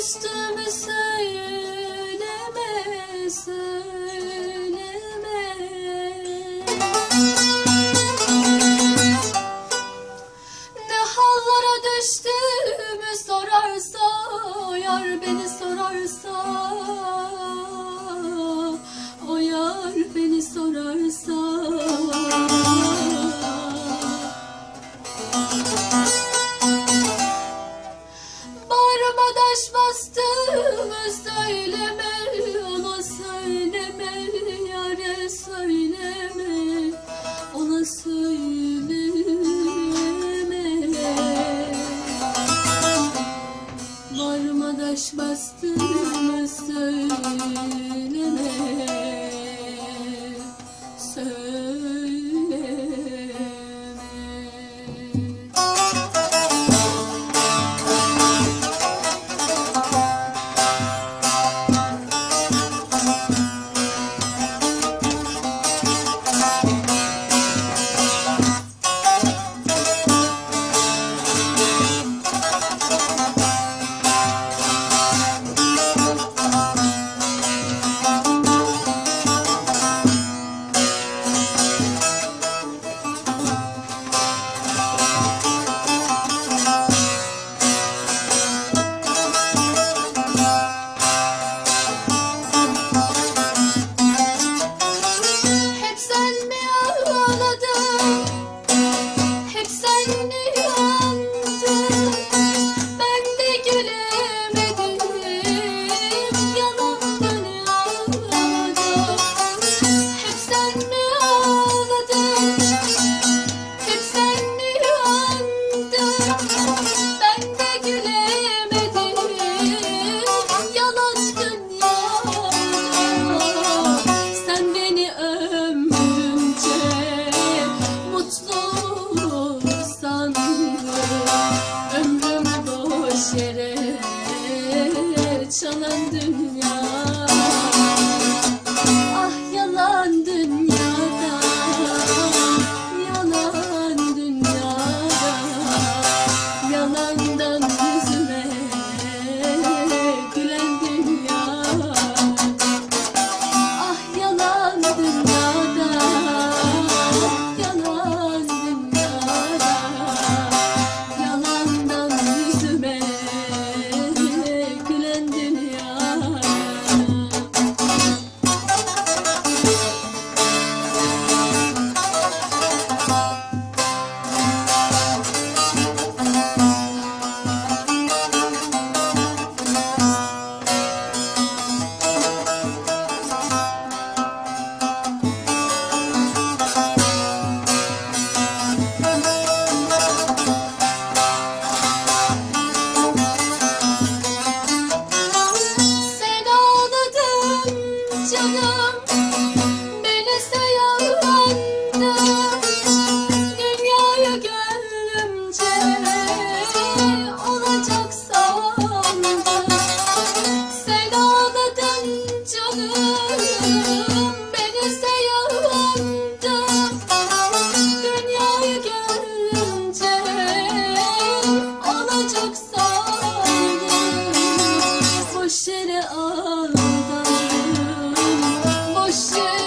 üstümü söyleme, söyleme. Ne hallara düştüğümü sorarsa, yar beni sorarsa. Kardeş bastığımı söyleme Ona söyleme yare söyleme. Ona söyleme. canım beni sevanda Dünyaya gönlümce olacak sandım Sen ağladın canım beni sevanda Dünyaya gönlümce olacak sandım Hoş yere ağladım ocean.